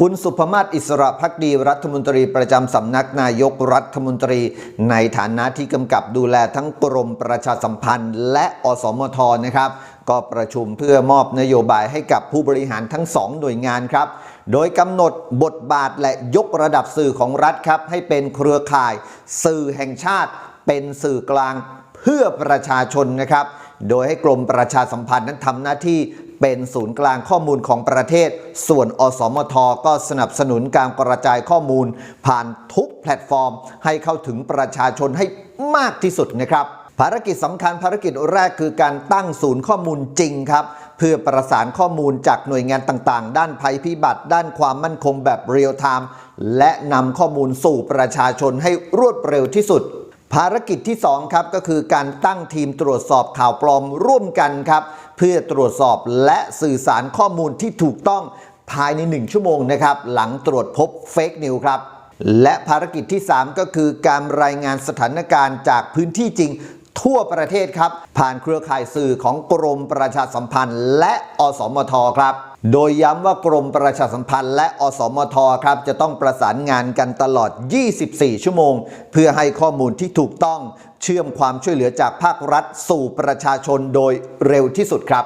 คุณสุภมาศอิสระพักดีรัฐมนตรีประจำสำนักนายกรัฐมนตรี ในฐานะที่กำกับดูแลทั้งกรมประชาสัมพันธ์ และอสมทนะครับ ก็ประชุมเพื่อมอบนโยบายให้กับผู้บริหารทั้งสองหน่วยงานครับ โดยกำหนดบทบาทและยกระดับสื่อของรัฐครับ ให้เป็นเครือข่าย สื่อแห่งชาติ เป็นสื่อกลางเพื่อประชาชนนะครับโดยให้กรมประชาสัมพันธ์นั้นทำหน้าที่ เป็นศูนย์กลางข้อมูลของประเทศ ส่วนอสมทก็สนับสนุนการกระจายข้อมูล ผ่านทุกแพลตฟอร์ม ให้เข้าถึงประชาชนให้มากที่สุดนะครับภารกิจสำคัญภารกิจแรกคือการตั้งศูนย์ข้อมูลจริงครับ เพื่อประสานข้อมูลจากหน่วยงานต่างๆ ด้านภัยพิบัติ ด้านความมั่นคงแบบเรียลไทม์และนำข้อมูลสู่ประชาชนให้รวดเร็วที่สุด ภารกิจที่ 2 ครับ ก็คือการตั้งทีมตรวจสอบข่าวปลอมร่วมกันครับ เพื่อตรวจสอบและสื่อสารข้อมูลที่ถูกต้องภายใน 1 ชั่วโมงนะครับ หลังตรวจพบเฟกนิวครับ และภารกิจที่ 3 ก็คือการรายงานสถานการณ์จากพื้นที่จริงทั่วประเทศครับ ผ่านเครือข่ายสื่อของกรมประชาสัมพันธ์ และอสมทครับ โดยย้ำว่ากรมประชาสัมพันธ์และอสมทครับจะต้องประสานงานกันตลอด 24 ชั่วโมง เพื่อให้ข้อมูลที่ถูกต้องเชื่อมความช่วยเหลือจากภาครัฐสู่ประชาชนโดยเร็วที่สุดครับ